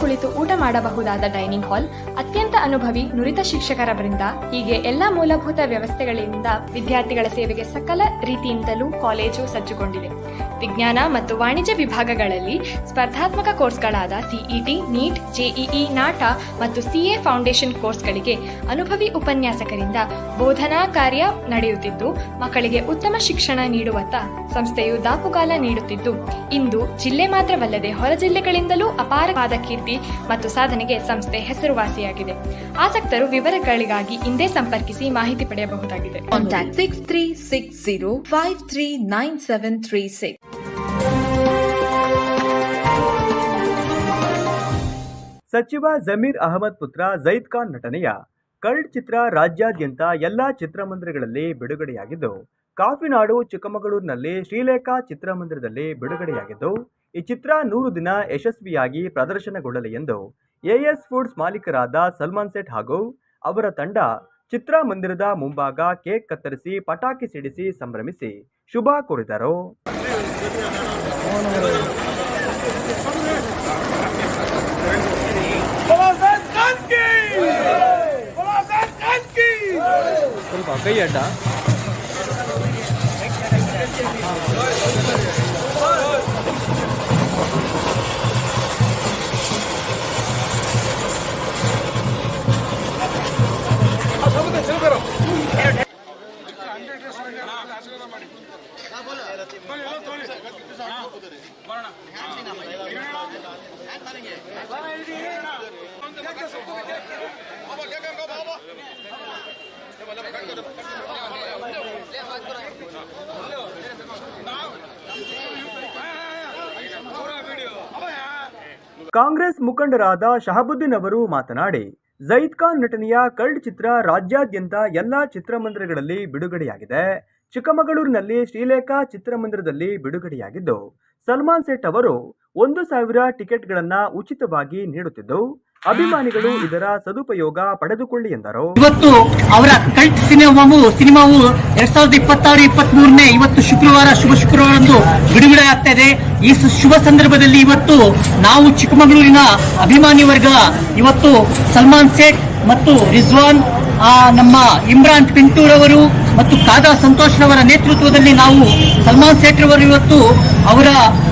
ಕುಳಿತು ಊಟ ಮಾಡಬಹುದಾದ ಡೈನಿಂಗ್ ಹಾಲ್, ಅತ್ಯಂತ ಅನುಭವಿ ನುರಿತ ಶಿಕ್ಷಕರ ವೃಂದ ಹೀಗೆ ಎಲ್ಲ ಮೂಲಭೂತ ವ್ಯವಸ್ಥೆಗಳಿಂದ ವಿದ್ಯಾರ್ಥಿಗಳ ಸೇವೆಗೆ ಸಕಲ ರೀತಿಯಿಂದಲೂ ಕಾಲೇಜು ಸಜ್ಜುಗೊಂಡಿದೆ. ವಿಜ್ಞಾನ ಮತ್ತು ವಾಣಿಜ್ಯ ವಿಭಾಗಗಳಲ್ಲಿ ಸ್ಪರ್ಧಾತ್ಮಕ ಕೋರ್ಸ್ಗಳಾದ ಸಿಇಟಿ ನೀಟ್ ಜೆಇಇ ನಾಟ ಮತ್ತು ಸಿಎ ಫೌಂಡೇಶನ್ ಕೋರ್ಸ್ಗಳಿಗೆ ಅನುಭವಿ ಉಪನ್ಯಾಸಕರಿಂದ ಬೋಧನಾ ಕಾರ್ಯ ನಡೆಯುತ್ತಿದ್ದು, ಮಕ್ಕಳಿಗೆ ಉತ್ತಮ ಶಿಕ್ಷಣ ನೀಡುವತ್ತ ಸಂಸ್ಥೆಯು ದಾಪುಗಾಲ ನೀಡುತ್ತಿದ್ದು. ಇಂದು ಜಿಲ್ಲೆ ಮಾತ್ರವಲ್ಲದೆ ಹೊರ ಜಿಲ್ಲೆಗಳಿಂದಲೂ ಅಪಾರವಾದ ಕೀರ್ತಿ ಮತ್ತು ಸಾಧನೆಗೆ ಸಂಸ್ಥೆ ಹೆಸರುವಾಸಿಯಾಗಿದೆ. ಆಸಕ್ತರು ವಿವರಗಳಿಗಾಗಿ ಇಂದೇ ಸಂಪರ್ಕಿಸಿ ಮಾಹಿತಿ ಪಡೆಯಬಹುದಾಗಿದೆ. Contact 6360 ಸಚಿವ ಜಮೀರ್ ಅಹಮದ್ ಪುತ್ರ ಜೈದ್ ಖಾನ್ ನಟನೆಯ ಕಲ್ಟ್ ಚಿತ್ರ ರಾಜ್ಯಾದ್ಯಂತ ಎಲ್ಲಾ ಚಿತ್ರಮಂದಿರಗಳಲ್ಲಿ ಬಿಡುಗಡೆಯಾಗಿದ್ದು ಕಾಫಿನಾಡು ಚಿಕ್ಕಮಗಳೂರಿನಲ್ಲಿ ಶ್ರೀಲೇಖಾ ಚಿತ್ರಮಂದಿರದಲ್ಲಿ ಬಿಡುಗಡೆಯಾಗಿದ್ದು ಈ ಚಿತ್ರ ನೂರು ದಿನ ಯಶಸ್ವಿಯಾಗಿ ಪ್ರದರ್ಶನಗೊಳ್ಳಲಿ ಎಂದು ಎಎಸ್ ಫುಡ್ಸ್ ಮಾಲೀಕರಾದ ಸಲ್ಮಾನ್ ಸೇಠ್ ಹಾಗೂ ಅವರ ತಂಡ ಚಿತ್ರಮಂದಿರದ ಮುಂಭಾಗ ಕೇಕ್ ಕತ್ತರಿಸಿ ಪಟಾಕಿ ಸಿಡಿಸಿ ಸಂಭ್ರಮಿಸಿ ಶುಭ ಕೋರಿದರು. ಸ್ವಲ್ಪ ಕೈ ಅಡ್ಡ. ಕಾಂಗ್ರೆಸ್ ಮುಖಂಡರಾದ ಶಹಬುದ್ದೀನ್ ಅವರು ಮಾತನಾಡಿ ಜೈದ್ ಖಾನ್ ನಟನೆಯ ಕಲ್ಡ್ ಚಿತ್ರ ರಾಜ್ಯಾದ್ಯಂತ ಎಲ್ಲಾ ಚಿತ್ರಮಂದಿರಗಳಲ್ಲಿ ಬಿಡುಗಡೆಯಾಗಿದೆ. ಚಿಕ್ಕಮಗಳೂರಿನಲ್ಲಿ ಶ್ರೀಲೇಖಾ ಚಿತ್ರಮಂದಿರದಲ್ಲಿ ಬಿಡುಗಡೆಯಾಗಿದ್ದು, ಸಲ್ಮಾನ್ ಸೇಠ್ ಅವರು ಒಂದು ಸಾವಿರ ಟಿಕೆಟ್ಗಳನ್ನು ಉಚಿತವಾಗಿ ನೀಡುತ್ತಿದ್ದು ಅಭಿಮಾನಿಗಳು ಇದರ ಸದುಪಯೋಗ ಪಡೆದುಕೊಳ್ಳಿ ಎಂದರು. ಇವತ್ತು ಅವರ ಕಲ್ಟ್ ಸಿನಿಮಾವು ಸಿನಿಮಾವು ಎರಡ್ ಸಾವಿರದ ಇಪ್ಪತ್ತಾರು ಇಪ್ಪತ್ತ್ ಮೂರನೇ ಇವತ್ತು ಶುಕ್ರವಾರ ಶುಭ ಶುಕ್ರವಾರಂದು ಬಿಡುಗಡೆ ಆಗ್ತಾ ಇದೆ. ಈ ಶುಭ ಸಂದರ್ಭದಲ್ಲಿ ಇವತ್ತು ನಾವು ಚಿಕ್ಕಮಗಳೂರಿನ ಅಭಿಮಾನಿ ವರ್ಗ ಇವತ್ತು ಸಲ್ಮಾನ್ ಸೇಠ್ ಮತ್ತು ರಿಜ್ವಾನ್ ಆ, ನಮ್ಮ ಇಮ್ರಾನ್ ಪಿಂಟೂರ್ ಅವರು ಮತ್ತು ಕಾದಾ ಸಂತೋಷ್ ರವರ ನೇತೃತ್ವದಲ್ಲಿ ನಾವು ಸಲ್ಮಾನ್ ಸೇಠ್ ಅವರು ಇವತ್ತು ಅವರ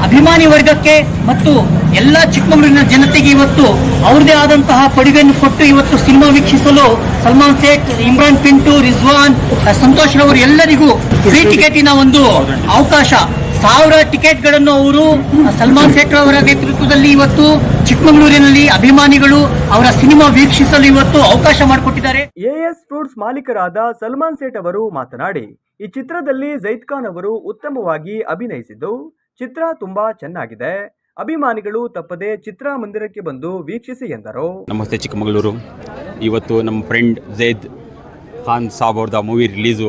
ಅಭಿಮಾನಿ ವರ್ಗಕ್ಕೆ ಮತ್ತು ಎಲ್ಲ ಚಿಕ್ಕಮಗಳೂರಿನ ಜನತೆಗೆ ಇವತ್ತು ಅವ್ರದೇ ಆದಂತಹ ಕೊಡುಗೆಯನ್ನು ಕೊಟ್ಟು ಇವತ್ತು ಸಿನಿಮಾ ವೀಕ್ಷಿಸಲು ಸಲ್ಮಾನ್ ಸೇಠ್ ಇಮ್ರಾನ್ ಪಿಂಟು ರಿಜ್ವಾನ್ ಸಂತೋಷ್ ರವರು ಎಲ್ಲರಿಗೂ ಫ್ರೀ ಟಿಕೆಟಿನ ಒಂದು ಅವಕಾಶ. ಸಾವಿರ ಟಿಕೆಟ್ಗಳನ್ನು ಅವರು ಸಲ್ಮಾನ್ ಸೇಠ್ ಅವರ ನೇತೃತ್ವದಲ್ಲಿ ಇವತ್ತು ಚಿಕ್ಕಮಗಳೂರಿನಲ್ಲಿ ಅಭಿಮಾನಿಗಳು ಅವರ ಸಿನಿಮಾ ವೀಕ್ಷಿಸಲು ಇವತ್ತು ಅವಕಾಶ ಮಾಡಿಕೊಟ್ಟಿದ್ದಾರೆ. ಎಎಸ್ ಫ್ರೂಟ್ಸ್ ಮಾಲೀಕರಾದ ಸಲ್ಮಾನ್ ಸೇಠ್ ಅವರು ಮಾತನಾಡಿ ಈ ಚಿತ್ರದಲ್ಲಿ ಜೈದ್ ಖಾನ್ ಅವರು ಉತ್ತಮವಾಗಿ ಅಭಿನಯಿಸಿದ್ದು ಚಿತ್ರ ತುಂಬಾ ಚೆನ್ನಾಗಿದೆ. ಅಭಿಮಾನಿಗಳು ತಪ್ಪದೆ ಚಿತ್ರಮಂದಿರಕ್ಕೆ ಬಂದು ವೀಕ್ಷಿಸಿ ಎಂದರು. ನಮಸ್ತೆ ಚಿಕ್ಕಮಗಳೂರು. ಇವತ್ತು ನಮ್ಮ ಫ್ರೆಂಡ್ ಜೈದ್ ಖಾನ್ ಸಾಬ್ ಅವ್ರದ್ದು ಮೂವಿ ರಿಲೀಸು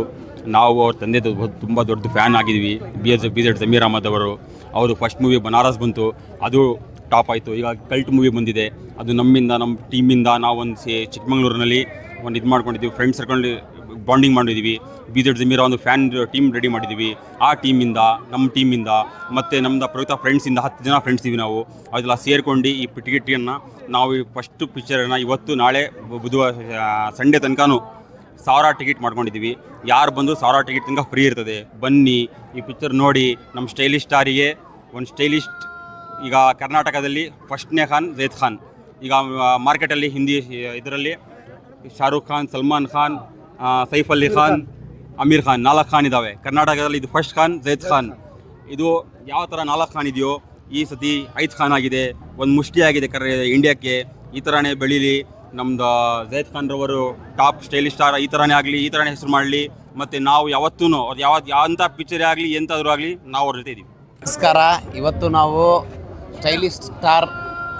ನಾವು ಅವ್ರ ತಂದೆ ತುಂಬ ದೊಡ್ಡ fan ಆಗಿದ್ವಿ. B S B Z Sameer Ahmed ಅವರು. ಅವರು ಫಸ್ಟ್ ಮೂವಿ ಬನಾರಸ್ ಬಂತು. ಅದು ಟಾಪ್ ಆಯಿತು. ಈಗ ಕಲ್ಟ್ ಮೂವಿ ಬಂದಿದೆ. ಅದು ನಮ್ಮಿಂದ ನಮ್ಮ ಟೀಮಿಂದ ನಾವು ಒಂದು ಸೇ ಚಿಕ್ಕಮಗಳೂರಿನಲ್ಲಿ ಒಂದು ಇದು ಮಾಡ್ಕೊಂಡಿದ್ದೀವಿ. ಫ್ರೆಂಡ್ಸ್ ಸರ್ಕೊಂಡು ಬಾಂಡಿಂಗ್ ಮಾಡಿದ್ದೀವಿ ಬಿ ಜೆಡ್ ಜಮೀರ ಒಂದು ಫ್ಯಾನ್ ಟೀಮ್ ರೆಡಿ ಮಾಡಿದ್ದೀವಿ ಆ ಟೀಮಿಂದ ನಮ್ಮ ಟೀಮಿಂದ ಮತ್ತು ನಮ್ಮದು ಪ್ರಯುಕ್ತ ಫ್ರೆಂಡ್ಸಿಂದ ಹತ್ತು ಜನ ಫ್ರೆಂಡ್ಸ್ ಇದ್ದೀವಿ ನಾವು. ಅದೆಲ್ಲ ಸೇರಿಕೊಂಡು ಈ ಟಿಕೆಟನ್ನು ನಾವು ಈ ಫಸ್ಟ್ ಪಿಕ್ಚರನ್ನು ಇವತ್ತು ನಾಳೆ ಬುಧವಾರ ಸಂಡೇ ತನಕನೂ ಸಾವಿರ ಟಿಕೆಟ್ ಮಾಡ್ಕೊಂಡಿದ್ದೀವಿ ಯಾರು ಬಂದು ಸಾವಿರ ಟಿಕೆಟ್ ತನಕ ಫ್ರೀ ಇರ್ತದೆ. ಬನ್ನಿ, ಈ ಪಿಕ್ಚರ್ ನೋಡಿ. ನಮ್ಮ ಸ್ಟೈಲಿಶ್ ಸ್ಟಾರಿಗೆ ಒಂದು ಸ್ಟೈಲಿಶ್ಟ್ ಈಗ ಕರ್ನಾಟಕದಲ್ಲಿ ಫಸ್ಟ್ನೇ ಖಾನ್, ಜೈದ್ ಖಾನ್. ಈಗ ಮಾರ್ಕೆಟಲ್ಲಿ ಹಿಂದಿ, ಇದರಲ್ಲಿ ಶಾರುಖ್ ಖಾನ್, ಸಲ್ಮಾನ್ ಖಾನ್ ಸೈಫ್ ಅಲಿ ಖಾನ್ ಅಮೀರ್ ಖಾನ್ ನಾಲ್ಕು ಖಾನ್ ಇದ್ದಾವೆ ಕರ್ನಾಟಕದಲ್ಲಿ ಇದು ಫಸ್ಟ್ ಖಾನ್ ಜೈದ್ ಖಾನ್. ಇದು ಯಾವ ಥರ ನಾಲ್ಕು ಖಾನ್ ಇದೆಯೋ ಈ ಸತಿ ಐದು ಖಾನ್ ಆಗಿದೆ. ಒಂದು ಮುಷ್ಟಿ ಆಗಿದೆ ಕರೆ ಇಂಡಿಯಾಕ್ಕೆ. ಈ ಥರನೇ ಬೆಳೀಲಿ. ನಮ್ದು ಜೈದ್ ಖಾನ್ ರವರು ಟಾಪ್ ಸ್ಟೈಲಿಶ್ ಸ್ಟಾರ್ ಈ ಥರನೇ ಆಗಲಿ ಈ ಥರನೇ ಹೆಸರು ಮಾಡಲಿ. ಮತ್ತು ನಾವು ಯಾವತ್ತೂ ಅವ್ರು ಯಾವ ಯಾವ ಪಿಕ್ಚರೇ ಆಗಲಿ ಎಂಥಾದರೂ ಆಗಲಿ ನಾವು ಅವ್ರ ಜೊತೆ ಇದ್ದೀವಿ ನಮಸ್ಕಾರ. ಇವತ್ತು ನಾವು stylish star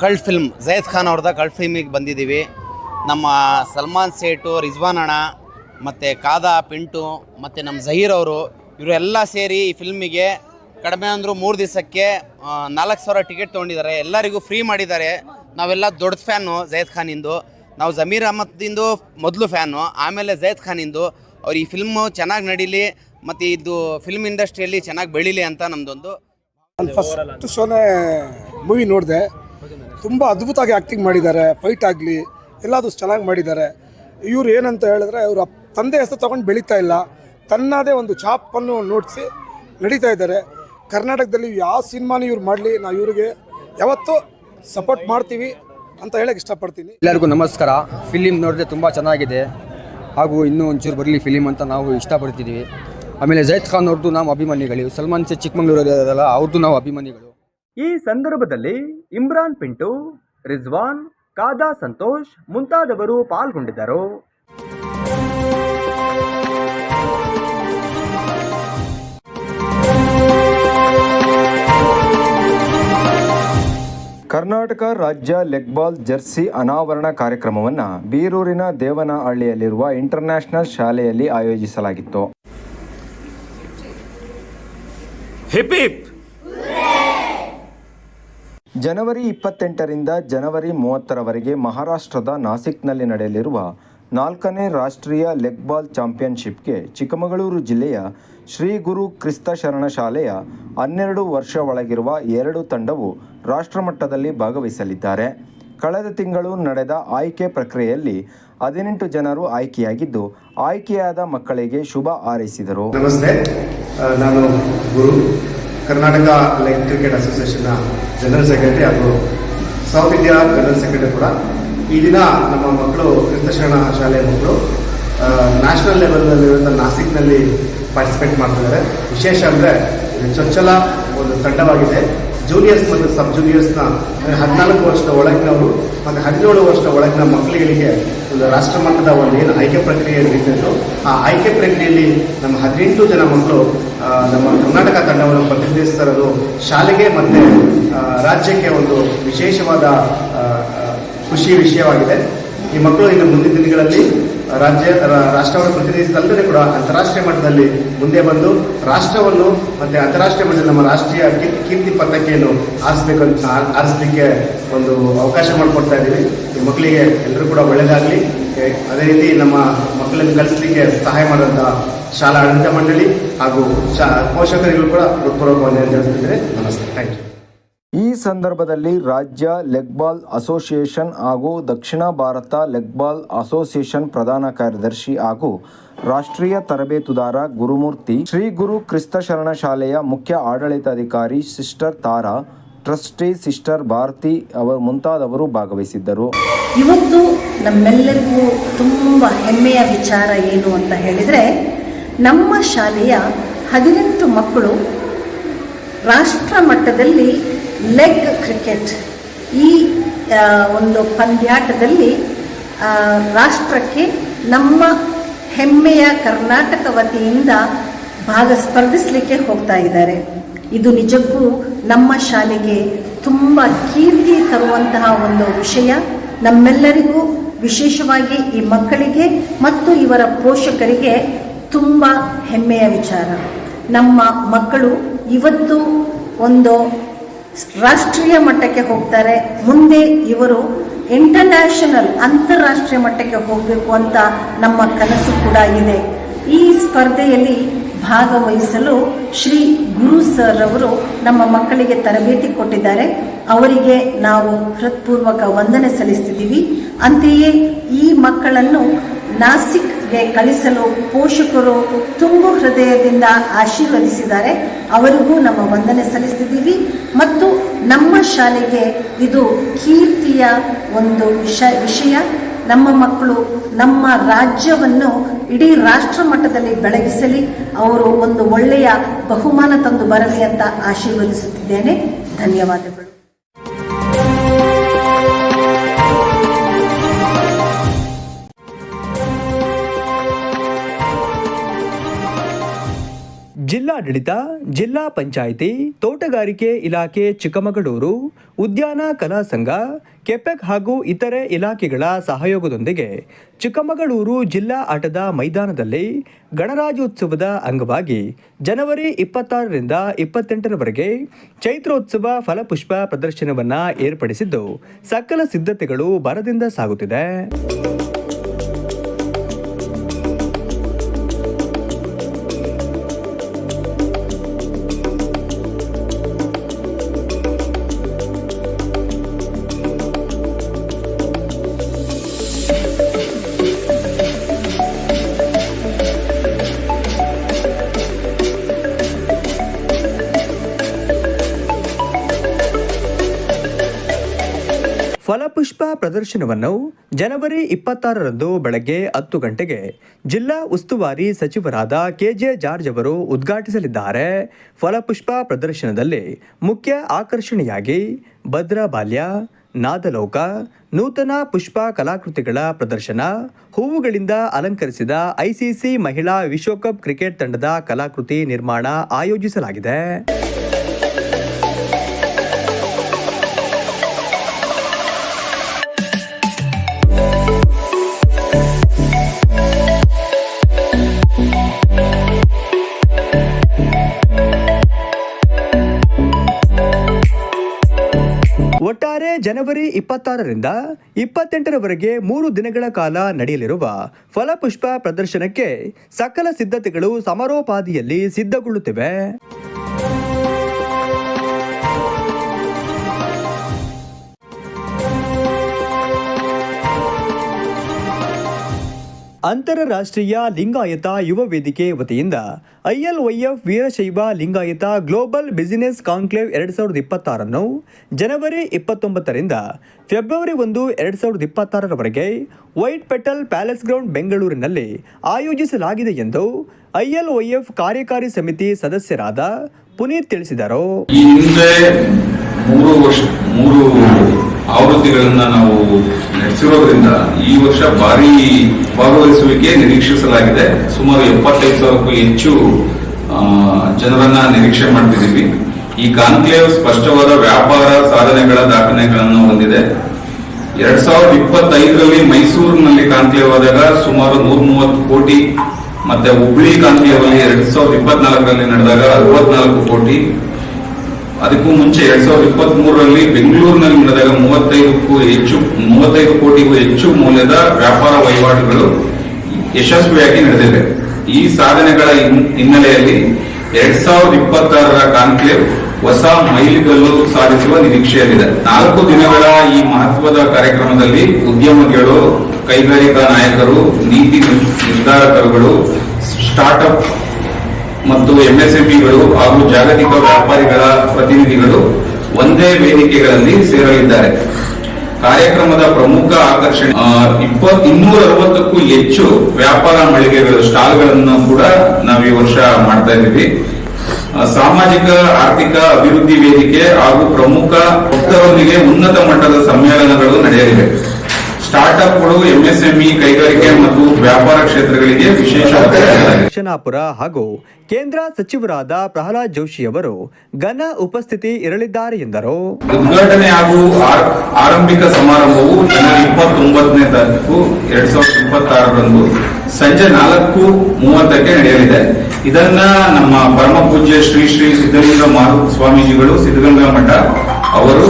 cult film Zaid Khan ಅವ್ರದ್ದು ಕಲ್ಟ್ ಫಿಲ್ಮಿಗೆ ಬಂದಿದ್ದೀವಿ. ನಮ್ಮ ಸಲ್ಮಾನ್ ಸೇಟು ರಿಜ್ವಾನ್ ಅಣ್ಣ ಮತ್ತು ಕಾದಾ ಪಿಂಟು, ಮತ್ತು ನಮ್ಮ ಜಹೀರ್ ಅವರು ಇವರೆಲ್ಲ ಸೇರಿ ಈ ಫಿಲ್ಮಿಗೆ ಕಡಿಮೆ ಅಂದರೂ ಮೂರು ದಿವಸಕ್ಕೆ ನಾಲ್ಕು ಸಾವಿರ ಟಿಕೆಟ್ ತೊಗೊಂಡಿದ್ದಾರೆ. ಎಲ್ಲರಿಗೂ ಫ್ರೀ ಮಾಡಿದ್ದಾರೆ. ನಾವೆಲ್ಲ ದೊಡ್ಡ ಫ್ಯಾನು ಜಯದ್ ಖಾನಿಂದು ನಾವು ಜಮೀರ್ ಅಹಮದಿಂದು ಮೊದಲು ಫ್ಯಾನು, ಆಮೇಲೆ ಜಯದ್ ಖಾನಿಂದು ಅವ್ರು ಈ ಫಿಲ್ಮು ಚೆನ್ನಾಗಿ ನಡೀಲಿ, ಮತ್ತು ಇದು ಫಿಲ್ಮ್ ಇಂಡಸ್ಟ್ರಿಯಲ್ಲಿ ಚೆನ್ನಾಗಿ ಬೆಳೀಲಿ ಅಂತ ನಮ್ಮದೊಂದು ಫಸ್ಟ್ ಶೋನೇ ಮೂವಿ ನೋಡಿದೆ. ತುಂಬ ಅದ್ಭುತವಾಗಿ ಆ್ಯಕ್ಟಿಂಗ್ ಮಾಡಿದ್ದಾರೆ. ಫೈಟ್ ಆಗಲಿ, ಎಲ್ಲದೂ ಚೆನ್ನಾಗಿ ಮಾಡಿದ್ದಾರೆ. ಇವ್ರು ಏನಂತ ಹೇಳಿದ್ರೆ ಇವರು ತಂದೆ ಹೆಸರು ತಗೊಂಡು ಬೆಳೀತಾ ಇಲ್ಲ. ತನ್ನದೇ ಒಂದು ಛಾಪನ್ನು ನೋಡಿಸಿ ನಡೀತಾ ಇದ್ದಾರೆ. ಕರ್ನಾಟಕದಲ್ಲಿ ಯಾವ ಸಿನಿಮಾನ ಇವ್ರು ಮಾಡಲಿ ನಾವು ಇವ್ರಿಗೆ ಯಾವತ್ತೂ ಸಪೋರ್ಟ್ ಮಾಡ್ತೀವಿ ಅಂತ ಹೇಳಕ್ಕೆ ಇಷ್ಟಪಡ್ತೀನಿ. ಎಲ್ಲರಿಗೂ ನಮಸ್ಕಾರ. ಫಿಲಿಮ್ ನೋಡಿದ್ರೆ ತುಂಬ ಚೆನ್ನಾಗಿದೆ. ಹಾಗೂ ಇನ್ನೂ ಒಂಚೂರು ಬರಲಿ ಫಿಲಿಮ್ ಅಂತ ನಾವು ಇಷ್ಟಪಡ್ತಿದ್ದೀವಿ ಆಮೇಲೆ ಜೈದ್ ಖಾನ್ ಅವ್ರದ್ದು ನಾವು ಅಭಿಮಾನಿಗಳು ಸಲ್ಮಾನ್ ಸೆ ಚಿಕ್ಕಮಂಗ್ಳೂರಲ್ಲ ಅದಲ್ಲ ಅವ್ರದ್ದು ನಾವು ಅಭಿಮಾನಿಗಳು. ಈ ಸಂದರ್ಭದಲ್ಲಿ ಇಮ್ರಾನ್ ಪಿಂಟು ರಿಜ್ವಾನ್ ಕಾದಾ ಸಂತೋಷ್ ಮುಂತಾದವರು ಪಾಲ್ಗೊಂಡಿದ್ದರು. ಕರ್ನಾಟಕ ರಾಜ್ಯ ಲೆಗ್ಬಾಲ್ ಜರ್ಸಿ ಅನಾವರಣ ಕಾರ್ಯಕ್ರಮವನ್ನು ಬೀರೂರಿನ ದೇವನಹಳ್ಳಿಯಲ್ಲಿರುವ ಇಂಟರ್ನ್ಯಾಷನಲ್ ಶಾಲೆಯಲ್ಲಿ ಆಯೋಜಿಸಲಾಗಿತ್ತು. ಜನವರಿ ಇಪ್ಪತ್ತೆಂಟರಿಂದ ಜನವರಿ ಮೂವತ್ತರವರೆಗೆ ಮಹಾರಾಷ್ಟ್ರದ ನಾಸಿಕ್ನಲ್ಲಿ ನಡೆಯಲಿರುವ ನಾಲ್ಕನೇ ರಾಷ್ಟ್ರೀಯ ಲೆಗ್ಬಾಲ್ ಚಾಂಪಿಯನ್ಶಿಪ್ಗೆ ಚಿಕ್ಕಮಗಳೂರು ಜಿಲ್ಲೆಯ ಶ್ರೀ ಗುರು ಕ್ರಿಸ್ತ ಶರಣ ಶಾಲೆಯ ಹನ್ನೆರಡು ವರ್ಷ ಒಳಗಿರುವ ಎರಡು ತಂಡವು ರಾಷ್ಟ್ರಮಟ್ಟದಲ್ಲಿ ಭಾಗವಹಿಸಲಿದ್ದಾರೆ. ಕಳೆದ ತಿಂಗಳು ನಡೆದ ಆಯ್ಕೆ ಪ್ರಕ್ರಿಯೆಯಲ್ಲಿ ಹದಿನೆಂಟು ಜನರು ಆಯ್ಕೆಯಾಗಿದ್ದು, ಆಯ್ಕೆಯಾದ ಮಕ್ಕಳಿಗೆ ಶುಭ ಹಾರೈಸಿದರು. ನಮಸ್ತೆ. ನಾನು ಗುರು. ಕರ್ನಾಟಕ ಲೈಕ್ ಕ್ರಿಕೆಟ್ ಅಸೋಸಿಯೇಷನ್ನ ಜನರಲ್ ಸೆಕ್ರೆಟರಿ ಹಾಗೂ ಸೌತ್ ಇಂಡಿಯಾ ಜನರಲ್ ಸೆಕ್ರೆಟರಿ ಕೂಡ ಈ ದಿನ ನಮ್ಮ ಮಕ್ಕಳು ಕ್ರಿಸ್ತಶರಣ ಶಾಲೆಯ ಮಕ್ಕಳು ನ್ಯಾಷನಲ್ ಲೆವೆಲ್ನಲ್ಲಿರುವಂಥ ನಾಸಿಕ್ನಲ್ಲಿ ಪಾರ್ಟಿಸಿಪೇಟ್ ಮಾಡ್ತಿದ್ದಾರೆ. ವಿಶೇಷ ಅಂದರೆ ಚೊಚ್ಚಲ ಒಂದು ತಂಡವಾಗಿದೆ. ಜೂನಿಯರ್ಸ್ ಮತ್ತು ಸಬ್ ಜೂನಿಯರ್ಸ್ನ ಹದಿನಾಲ್ಕು ವರ್ಷದ ಒಳಗಿನವರು ಮತ್ತು ಹದಿನೇಳು ವರ್ಷದ ಒಳಗಿನ ಮಕ್ಕಳಿಗೆ ಒಂದು ರಾಷ್ಟ್ರ ಮಟ್ಟದ ಒಂದು ಏನು ಆಯ್ಕೆ ಪ್ರಕ್ರಿಯೆ ನಡೀತಿದ್ರು ಆ ಆಯ್ಕೆ ಪ್ರಕ್ರಿಯೆಯಲ್ಲಿ ನಮ್ಮ ಹದಿನೆಂಟು ಜನ ಮಕ್ಕಳು ನಮ್ಮ ಕರ್ನಾಟಕ ತಂಡವನ್ನು ಪ್ರತಿನಿಧಿಸ್ತಾ ಇರೋದು ಶಾಲೆಗೆ ಮತ್ತು ರಾಜ್ಯಕ್ಕೆ ಒಂದು ವಿಶೇಷವಾದ ಖುಷಿಯ ವಿಷಯವಾಗಿದೆ. ಈ ಮಕ್ಕಳು ಇನ್ನು ಮುಂದಿನ ದಿನಗಳಲ್ಲಿ ರಾಜ್ಯ ರಾಷ್ಟ್ರವನ್ನು ಪ್ರತಿನಿಧಿಸಿದಲ್ಲದೆ ಕೂಡ ಅಂತಾರಾಷ್ಟ್ರೀಯ ಮಟ್ಟದಲ್ಲಿ ಮುಂದೆ ಬಂದು ರಾಷ್ಟ್ರವನ್ನು ಮತ್ತೆ ಅಂತಾರಾಷ್ಟ್ರೀಯ ಮಟ್ಟದಲ್ಲಿ ನಮ್ಮ ರಾಷ್ಟ್ರೀಯ ಕೀರ್ತಿ ಪತ್ರಿಕೆಯನ್ನು ಪತಾಕೆಯನ್ನು ಆರಿಸಲಿಕ್ಕೆ ಅಂತ ಒಂದು ಅವಕಾಶ ಮಾಡಿಕೊಡ್ತಾ ಇದ್ದೀವಿ. ಈ ಮಕ್ಕಳಿಗೆ ಎಲ್ಲರೂ ಕೂಡ ಒಳ್ಳೆಯದಾಗಲಿ ಅದೇ ರೀತಿ ನಮ್ಮ ಮಕ್ಕಳನ್ನು ಕಲಿಸಲಿಕ್ಕೆ ಸಹಾಯ ಮಾಡುವಂಥ ಶಾಲಾ ಆಡಳಿತ ಮಂಡಳಿ ಹಾಗೂ ಶಾ ಪೋಷಕರಿಗೂ ಕೂಡ ಹೃತ್ಪೂರ್ವಕವನ್ನು ತಿಳಿಸ್ತಿದ್ದೇನೆ ನಮಸ್ತೆ. ಥ್ಯಾಂಕ್ ಯು ಈ ಸಂದರ್ಭದಲ್ಲಿ ರಾಜ್ಯ ಲೆಗ್ಬಾಲ್ ಅಸೋಸಿಯೇಷನ್ ಹಾಗೂ ದಕ್ಷಿಣ ಭಾರತ ಲೆಗ್ಬಾಲ್ ಅಸೋಸಿಯೇಷನ್ ಪ್ರಧಾನ ಕಾರ್ಯದರ್ಶಿ ಹಾಗೂ ರಾಷ್ಟ್ರೀಯ ತರಬೇತುದಾರ ಗುರುಮೂರ್ತಿ ಶ್ರೀ ಗುರು ಕ್ರಿಸ್ತ ಶರಣ ಶಾಲೆಯ ಮುಖ್ಯ ಆಡಳಿತಾಧಿಕಾರಿ sister Tara, trustee sister Bharati ಅವರು ಮುಂತಾದವರು ಭಾಗವಹಿಸಿದ್ದರು. ಇವತ್ತು ನಮ್ಮೆಲ್ಲರಿಗೂ ತುಂಬ ಹೆಮ್ಮೆಯ ವಿಚಾರ ಏನು ಅಂತ ಹೇಳಿದರೆ, ನಮ್ಮ ಶಾಲೆಯ ಹದಿನೆಂಟು ಮಕ್ಕಳು ರಾಷ್ಟ್ರ ಮಟ್ಟದಲ್ಲಿ ಲೆಗ್ ಕ್ರಿಕೆಟ್ ಈ ಒಂದು ಪಂದ್ಯಾಟದಲ್ಲಿ ರಾಷ್ಟ್ರಕ್ಕೆ ನಮ್ಮ ಹೆಮ್ಮೆಯ ಕರ್ನಾಟಕ ವತಿಯಿಂದ ಭಾಗ ಸ್ಪರ್ಧಿಸಲಿಕ್ಕೆ ಹೋಗ್ತಾ ಇದ್ದಾರೆ. ಇದು ನಿಜಕ್ಕೂ ನಮ್ಮ ಶಾಲೆಗೆ ತುಂಬ ಕೀರ್ತಿ ತರುವಂತಹ ಒಂದು ವಿಷಯ. ನಮ್ಮೆಲ್ಲರಿಗೂ ವಿಶೇಷವಾಗಿ ಈ ಮಕ್ಕಳಿಗೆ ಮತ್ತು ಇವರ ಪೋಷಕರಿಗೆ ತುಂಬ ಹೆಮ್ಮೆಯ ವಿಚಾರ. ನಮ್ಮ ಮಕ್ಕಳು ಇವತ್ತು ಒಂದು ರಾಷ್ಟ್ರೀಯ ಮಟ್ಟಕ್ಕೆ ಹೋಗ್ತಾರೆ. ಮುಂದೆ ಇವರು ಇಂಟರ್ನ್ಯಾಷನಲ್ ಅಂತಾರಾಷ್ಟ್ರೀಯ ಮಟ್ಟಕ್ಕೆ ಹೋಗಬೇಕು ಅಂತ ನಮ್ಮ ಕನಸು ಕೂಡ ಇದೆ. ಈ ಸ್ಪರ್ಧೆಯಲ್ಲಿ ಭಾಗವಹಿಸಲು ಶ್ರೀ ಗುರು ಸರ್ ಅವರು ನಮ್ಮ ಮಕ್ಕಳಿಗೆ ತರಬೇತಿ ಕೊಟ್ಟಿದ್ದಾರೆ. ಅವರಿಗೆ ನಾವು ಹೃತ್ಪೂರ್ವಕ ವಂದನೆ ಸಲ್ಲಿಸ್ತಿದ್ದೀವಿ. ಅಂತೆಯೇ ಈ ಮಕ್ಕಳನ್ನು ನಾಸಿಕ್ಗೆ ಕಳಿಸಲು ಪೋಷಕರು ತುಂಬು ಹೃದಯದಿಂದ ಆಶೀರ್ವದಿಸಿದ್ದಾರೆ. ಅವರಿಗೂ ನಮ್ಮ ವಂದನೆ ಸಲ್ಲಿಸ್ತಿದ್ದೀವಿ. ಮತ್ತು ನಮ್ಮ ಶಾಲೆಗೆ ಇದು ಕೀರ್ತಿಯ ಒಂದು ವಿಷ, ವಿಷಯ. ನಮ್ಮ ಮಕ್ಕಳು ನಮ್ಮ ರಾಜ್ಯವನ್ನು ಇಡೀ ರಾಷ್ಟ್ರ ಮಟ್ಟದಲ್ಲಿ ಬೆಳಗಿಸಲಿ. ಅವರು ಒಂದು ಒಳ್ಳೆಯ ಬಹುಮಾನ ತಂದು ಬರಲಿ ಅಂತ ಆಶೀರ್ವದಿಸುತ್ತಿದ್ದೇನೆ. ಧನ್ಯವಾದಗಳು. ಜಿಲ್ಲಾಡಳಿತ, ಜಿಲ್ಲಾ ಪಂಚಾಯಿತಿ, ತೋಟಗಾರಿಕೆ ಇಲಾಖೆ, ಚಿಕ್ಕಮಗಳೂರು, ಉದ್ಯಾನ ಕಲಾ ಸಂಘ, ಕೆಪೆಕ್ ಹಾಗೂ ಇತರೆ ಇಲಾಖೆಗಳ ಸಹಯೋಗದೊಂದಿಗೆ ಚಿಕ್ಕಮಗಳೂರು ಜಿಲ್ಲಾ ಆಟದ ಮೈದಾನದಲ್ಲಿ ಗಣರಾಜ್ಯೋತ್ಸವದ ಅಂಗವಾಗಿ ಜನವರಿ ಇಪ್ಪತ್ತಾರರಿಂದ ಇಪ್ಪತ್ತೆಂಟರವರೆಗೆ ಚೈತ್ರೋತ್ಸವ ಫಲಪುಷ್ಪ ಪ್ರದರ್ಶನವನ್ನು ಏರ್ಪಡಿಸಿದ್ದು ಸಕಲ ಸಿದ್ಧತೆಗಳು ಬರದಿಂದ ಸಾಗುತ್ತಿದೆ. ಫಲಪುಷ್ಪ ಪ್ರದರ್ಶನವನ್ನು ಜನವರಿ ಇಪ್ಪತ್ತಾರರಂದು ಬೆಳಗ್ಗೆ ಹತ್ತು ಗಂಟೆಗೆ ಜಿಲ್ಲಾ ಉಸ್ತುವಾರಿ ಸಚಿವರಾದ ಕೆಜೆ ಜಾರ್ಜ್ ಅವರು ಉದ್ಘಾಟಿಸಲಿದ್ದಾರೆ. ಫಲಪುಷ್ಪ ಪ್ರದರ್ಶನದಲ್ಲಿ ಮುಖ್ಯ ಆಕರ್ಷಣೆಯಾಗಿ ಭದ್ರಾ ಬಾಲ್ಯ, ನಾದಲೋಕ, ನೂತನ ಪುಷ್ಪ ಕಲಾಕೃತಿಗಳ ಪ್ರದರ್ಶನ, ಹೂವುಗಳಿಂದ ಅಲಂಕರಿಸಿದ ಐಸಿಸಿ ಮಹಿಳಾ ವಿಶ್ವಕಪ್ ಕ್ರಿಕೆಟ್ ತಂಡದ ಕಲಾಕೃತಿ ನಿರ್ಮಾಣ ಆಯೋಜಿಸಲಾಗಿದೆ. ಜನವರಿ ಇಪ್ಪತ್ತಾರರಿಂದ ಇಪ್ಪತ್ತೆಂಟರವರೆಗೆ ಮೂರು ದಿನಗಳ ಕಾಲ ನಡೆಯಲಿರುವ ಫಲಪುಷ್ಪ ಪ್ರದರ್ಶನಕ್ಕೆ ಸಕಲ ಸಿದ್ಧತೆಗಳು ಸಮರೋಪಾದಿಯಲ್ಲಿ ಸಿದ್ಧಗೊಳ್ಳುತ್ತಿವೆ. ಅಂತಾರಾಷ್ಟ್ರೀಯ ಲಿಂಗಾಯತ ಯುವ ವೇದಿಕೆ ವತಿಯಿಂದ ILYF Veerashaiva Lingayat global business conclave ಎರಡು ಸಾವಿರದ ಇಪ್ಪತ್ತಾರನ್ನು ಜನವರಿ ಇಪ್ಪತ್ತೊಂಬತ್ತರಿಂದ ಫೆಬ್ರವರಿ ಒಂದು ಎರಡು ಸಾವಿರದ ಇಪ್ಪತ್ತಾರರವರೆಗೆ ವೈಟ್ ಪೆಟಲ್ ಪ್ಯಾಲೇಸ್ ಗ್ರೌಂಡ್ ಬೆಂಗಳೂರಿನಲ್ಲಿ ಆಯೋಜಿಸಲಾಗಿದೆ ಎಂದು ಐಎಲ್ವೈಎಫ್ ಕಾರ್ಯಕಾರಿ ಸಮಿತಿ ಸದಸ್ಯರಾದ ಪುನೀತ್ ತಿಳಿಸಿದರು. ಆವೃತ್ತಿಗಳನ್ನ ನಾವು ನಡೆಸಿರೋದ್ರಿಂದ ಈ ವರ್ಷ ಭಾರಿ ಭಾಗವಹಿಸುವಿಕೆ ನಿರೀಕ್ಷಿಸಲಾಗಿದೆ. ಸುಮಾರು ಎಪ್ಪತ್ತೈದು ಸಾವಿರಕ್ಕೂ ಹೆಚ್ಚು ಜನರನ್ನ ನಿರೀಕ್ಷೆ ಮಾಡ್ತಿದ್ದೀವಿ. ಈ ಕಾನ್ಕ್ಲೇವ್ ಸ್ಪಷ್ಟವಾದ ವ್ಯಾಪಾರ ಸಾಧನೆಗಳ ದಾಖಲೆಗಳನ್ನು ಹೊಂದಿದೆ. ಎರಡ್ ಸಾವಿರದ ಇಪ್ಪತ್ತೈದರಲ್ಲಿ ಮೈಸೂರಿನಲ್ಲಿ ಕಾನ್ಕ್ಲೇವ್ ಆದಾಗ ಸುಮಾರು ನೂರ ಮೂವತ್ತು ಕೋಟಿ, ಮತ್ತೆ ಹುಬ್ಳಿ ಕಾನ್ಕ್ಲೇವ್ ಅಲ್ಲಿ ಎರಡ್ ಸಾವಿರದ ಇಪ್ಪತ್ನಾಲ್ಕರಲ್ಲಿ ನಡೆದಾಗ ಅರವತ್ನಾಲ್ಕು ಕೋಟಿ ಅದಕ್ಕೂ ಮುಂಚೆ ಎರಡ್ ಸಾವಿರದ ಇಪ್ಪತ್ತ್ ಮೂರರಲ್ಲಿ ಬೆಂಗಳೂರಿನಲ್ಲಿ ನಡೆದಾಗ ಮೂವತ್ತೈದಕ್ಕೂ ಹೆಚ್ಚು, ಮೂವತ್ತೈದು ಕೋಟಿಗೂ ಹೆಚ್ಚು ಮೌಲ್ಯದ ವ್ಯಾಪಾರ ವಹಿವಾಟುಗಳು ಯಶಸ್ವಿಯಾಗಿ ನಡೆದಿವೆ. ಈ ಸಾಧನೆಗಳ ಹಿನ್- ಹಿನ್ನೆಲೆಯಲ್ಲಿ ಎರಡ್ ಸಾವಿರದ ಇಪ್ಪತ್ತಾರರ ಕಾನ್ಕ್ಲೇವ್ ಹೊಸ ಮೈಲಿಗಲ್ಲು ಸಾಧಿಸುವ ನಿರೀಕ್ಷೆಯಲ್ಲಿದೆ. ನಾಲ್ಕು ದಿನಗಳ ಈ ಮಹತ್ವದ ಕಾರ್ಯಕ್ರಮದಲ್ಲಿ ಉದ್ಯಮಿಗಳು, ಕೈಗಾರಿಕಾ ನಾಯಕರು, ನೀತಿ ನಿರ್ಧಾರಕರುಗಳು ಸ್ಟಾರ್ಟ್ಅಪ್ ಮತ್ತು ಎಂಎಸ್ಎಂಇಗಳು ಹಾಗೂ ಜಾಗತಿಕ ವ್ಯಾಪಾರಿಗಳ ಪ್ರತಿನಿಧಿಗಳು ಒಂದೇ ವೇದಿಕೆಗಳಲ್ಲಿ ಸೇರಲಿದ್ದಾರೆ ಕಾರ್ಯಕ್ರಮದ ಪ್ರಮುಖ ಆಕರ್ಷಣೆ ಇಪ್ಪತ್ ಇನ್ನೂರ ಅರವತ್ತಕ್ಕೂ ಹೆಚ್ಚು ವ್ಯಾಪಾರ ಮಳಿಗೆಗಳು, ಸ್ಟಾಲ್ಗಳನ್ನು ಕೂಡ ನಾವು ಈ ವರ್ಷ ಮಾಡ್ತಾ ಇದ್ದೀವಿ ಸಾಮಾಜಿಕ, ಆರ್ಥಿಕ ಅಭಿವೃದ್ಧಿ ವೇದಿಕೆ ಹಾಗೂ ಪ್ರಮುಖ ಭಕ್ತರೊಂದಿಗೆ ಉನ್ನತ ಮಟ್ಟದ ಸಮ್ಮೇಳನಗಳು ನಡೆಯಲಿವೆ ಸ್ಟಾರ್ಟ್ಅಪ್ಗಳು ಎಂಎಸ್ಎಂಇ ಕೈಗಾರಿಕೆ ಮತ್ತು ವ್ಯಾಪಾರ ಕ್ಷೇತ್ರಗಳಿಗೆ ವಿಶೇಷ. ದಕ್ಷಿಣಾಪುರ ಹಾಗೂ ಕೇಂದ್ರ ಸಚಿವರಾದ ಪ್ರಹ್ಲಾದ್ ಜೋಶಿ ಅವರು ಘನ ಉಪಸ್ಥಿತಿ ಇರಲಿದ್ದಾರೆ ಎಂದರು. ಉದ್ಘಾಟನೆ ಹಾಗೂ ಆರಂಭಿಕ ಸಮಾರಂಭವು ಜನವರಿ ಇಪ್ಪತ್ತೊಂಬತ್ತನೇ ತಾರೀಕು ಎರಡ್ ಸಾವಿರದ ಇಪ್ಪತ್ತಾರರಂದು ಸಂಜೆ ನಾಲ್ಕು ಮೂವತ್ತಕ್ಕೆ ನಡೆಯಲಿದೆ. ಇದನ್ನ ನಮ್ಮ ಪರಮ ಪೂಜ್ಯ ಶ್ರೀ ಶ್ರೀ ಸಿದ್ದಲಿಂಗ ಸ್ವಾಮೀಜಿಗಳು ಸಿದ್ಧಗಂಗಾ ಮಠ ಅವರು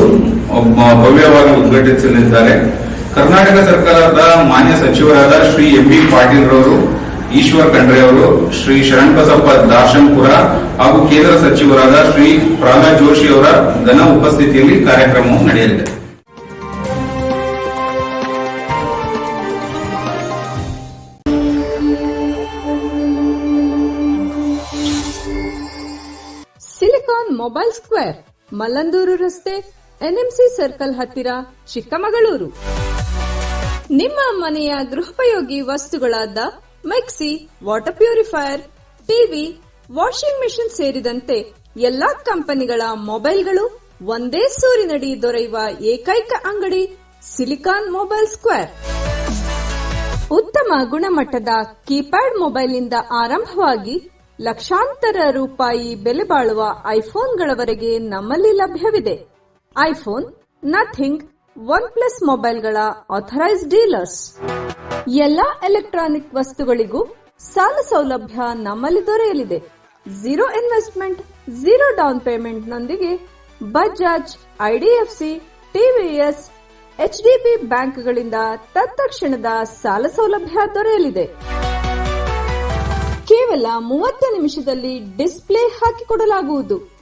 ಭವ್ಯವಾಗಿ ಉದ್ಘಾಟಿಸಲಿದ್ದಾರೆ. ಕರ್ನಾಟಕ ಸರ್ಕಾರದ ಮಾನ್ಯ ಸಚಿವರಾದ ಶ್ರೀ ಎಂ ಬಿ ಪಾಟೀಲ್ ರವರು ಈಶ್ವರ್ ಖಂಡ್ರೆ ಅವರು ಶ್ರೀ ಶರಣಬಸಪ್ಪ ದಾಶಂಪುರ ಹಾಗೂ ಕೇಂದ್ರ ಸಚಿವರಾದ ಶ್ರೀ ಪ್ರಹ್ಲಾದ್ ಜೋಶಿ ಅವರ ಘನ ಉಪಸ್ಥಿತಿಯಲ್ಲಿ ಕಾರ್ಯಕ್ರಮವು ನಡೆಯಲಿದೆ. ಸಿಲಿಕಾನ್ ಮೊಬೈಲ್ ಸ್ಕ್ವೇರ್, ಮಲ್ಲಂದೂರು ರಸ್ತೆ, ಎನ್ಎಂಸಿ ಸರ್ಕಲ್ ಹತ್ತಿರ, ಚಿಕ್ಕಮಗಳೂರು. ನಿಮ್ಮ ಮನೆಯ ಗೃಹೋಪಯೋಗಿ ವಸ್ತುಗಳಾದ mixie water purifier TV washing machine ಸೇರಿದಂತೆ ಎಲ್ಲಾ ಕಂಪನಿಗಳ ಮೊಬೈಲ್ಗಳು ಒಂದೇ ಸೂರಿನಡಿ ದೊರೆಯುವ ಏಕೈಕ ಅಂಗಡಿ ಸಿಲಿಕಾನ್ ಮೊಬೈಲ್ ಸ್ಕ್ವೇರ್. ಉತ್ತಮ ಗುಣಮಟ್ಟದ ಕೀಪ್ಯಾಡ್ ಮೊಬೈಲ್ನಿಂದ ಆರಂಭವಾಗಿ ಲಕ್ಷಾಂತರ ರೂಪಾಯಿ ಬೆಲೆ ಬಾಳುವ ಐಫೋನ್ಗಳವರೆಗೆ ನಮ್ಮಲ್ಲಿ ಲಭ್ಯವಿದೆ. ಐಫೋನ್ ನಥಿಂಗ್ ಒನ್ ಪ್ಲಸ್ ಮೊಬೈಲ್ಗಳ ಆಥರೈಸ್ ಡೀಲರ್ಸ್ ಎಲ್ಲಾ ಎಲೆಕ್ಟ್ರಾನಿಕ್ ವಸ್ತುಗಳಿಗೂ ಸಾಲ ಸೌಲಭ್ಯ ನಮ್ಮಲ್ಲಿ ದೊರೆಯಲಿದೆ. Zero investment zero down payment ನೊಂದಿಗೆ ಬಜಾಜ್ ಐಡಿಎಫ್ಸಿ ಟಿವಿಎಸ್ ಎಚ್ಡಿಬಿ ಬ್ಯಾಂಕ್ಗಳಿಂದ ತತ್ಕ್ಷಣದ ಸಾಲ ಸೌಲಭ್ಯ ದೊರೆಯಲಿದೆ. ಕೇವಲ ಮೂವತ್ತು ನಿಮಿಷದಲ್ಲಿ ಡಿಸ್ಪ್ಲೇ ಹಾಕಿಕೊಡಲಾಗುವುದು.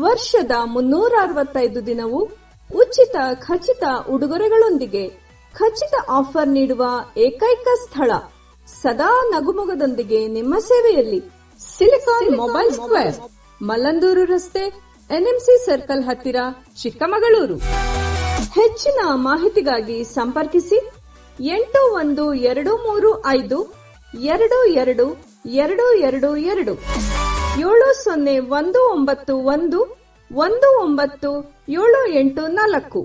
ವರ್ಷದ ಮುನ್ನೂರ ಅರವತ್ತೈದು ದಿನವೂ ಉಚಿತ ಖಚಿತ ಉಡುಗೊರೆಗಳೊಂದಿಗೆ ಖಚಿತ ಆಫರ್ ನೀಡುವ ಏಕೈಕ ಸ್ಥಳ ಸದಾ ನಗುಮೊಗದೊಂದಿಗೆ ನಿಮ್ಮ ಸೇವೆಯಲ್ಲಿ ಸಿಲಿಕಾನ್ ಮೊಬೈಲ್ ಸ್ಕ್ವೇರ್ ಮಲ್ಲಂದೂರು ರಸ್ತೆ ಎನ್ಎಂಸಿ ಸರ್ಕಲ್ ಹತ್ತಿರ ಚಿಕ್ಕಮಗಳೂರು. ಹೆಚ್ಚಿನ ಮಾಹಿತಿಗಾಗಿ ಸಂಪರ್ಕಿಸಿ ಎಂಟು ಒಂದು ಎರಡು ಮೂರು ಐದು ಎರಡು ಎರಡು ಎರಡು ಎರಡು ಎರಡು ಏಳು ಸೊನ್ನೆ ಒಂದು ಒಂಬತ್ತು ಒಂದು ಒಂದು ಒಂಬತ್ತು ಏಳು ಎಂಟು ನಾಲ್ಕು.